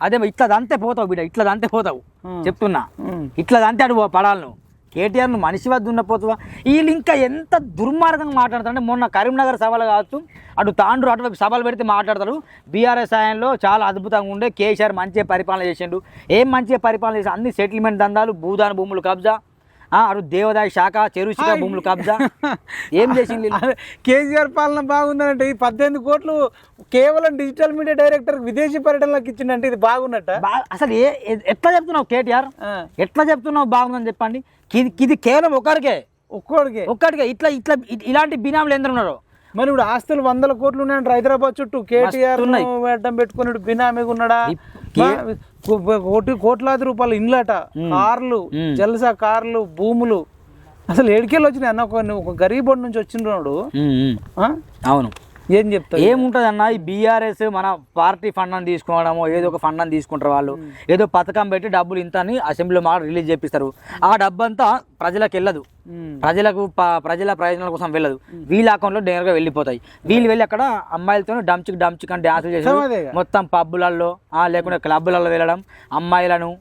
అదే ఇట్లా దంతే పోతావు బిడ్డ ఇట్లా దంతే పోతావు. చెప్తున్నా. ఇట్లా దంతే అటు పో- పడాలి నువ్వు కేటీఆర్ నువ్వు మనిషి వద్ద ఉన్న పోతావా వీళ్ళు ఇంకా ఎంత దుర్మార్గంగా మాట్లాడతారంటే మొన్న కరీంనగర్ సభలు కావచ్చు అటు తాండ్రు అటువైపు సభలు పెడితే మాట్లాడతారు. బీఆర్ఎస్ సాయంలో చాలా అద్భుతంగా ఉండే కేసీఆర్ మంచిగా పరిపాలన చేసిండు. ఏం మంచిగా పరిపాలన చేసి అన్ని సెటిల్మెంట్ దందాలు భూదాన భూములు కబ్జా. అటు దేవదాయ శాఖ చెరువు భూములు కబ్జా. ఏం చేసింది కేసీఆర్ పాలన బాగుందంటే ఈ పద్దెనిమిది కోట్లు కేవలం డిజిటల్ మీడియా డైరెక్టర్ విదేశీ పర్యటనలకు ఇచ్చిందంటే ఇది బాగున్నట్ట? అసలు ఏ ఎట్లా చెప్తున్నావు కేటీఆర్? ఎట్లా చెప్తున్నావు బాగుందని చెప్పండి? ఇది కేవలం ఒకరికే. ఒక్కోడికి. ఒక్కడికే. ఇట్లా ఇట్లా ఇలాంటి బినాములు ఎందరు ఉన్నారు? మరి ఇప్పుడు ఆస్తులు వందల కోట్లు ఉన్నాయంట హైదరాబాద్ చుట్టూ కేటీఆర్. అడ్డం పెట్టుకుని బినామీగా ఉన్నాడా? కోటి కోట్లాది రూపాయలు ఇండ్లట. కార్లు. జల్సా కార్లు భూములు. అసలు ఏడికెళ్ళి వచ్చినాయి అన్న ఒక గరీబోడి నుంచి వచ్చినాడు ఆ? అవును. ఏం చెప్తావు ఏముంటుంది అన్న ఈ బీఆర్ఎస్ మన పార్టీ ఫండ్ అని తీసుకోవడము ఏదో ఒక ఫండ్ అని తీసుకుంటారు వాళ్ళు. ఏదో పథకం పెట్టి డబ్బులు ఇంత అని అసెంబ్లీలో మాట రిలీజ్ చేపిస్తారు. ఆ డబ్బు అంతా ప్రజలకు వెళ్ళదు. ప్రజలకు ప్రజల ప్రయోజనాల కోసం వెళ్ళదు. వీళ్ళ అకౌంట్లో నేరుగా వెళ్ళిపోతాయి. వీళ్ళు వెళ్ళి అక్కడ అమ్మాయిలతో డంచిక్ డంచిక్ అని డ్యాన్సులు చేసి. మొత్తం పబ్బులలో లేకుంటే క్లబ్బులలో వెళ్ళడం అమ్మాయిలను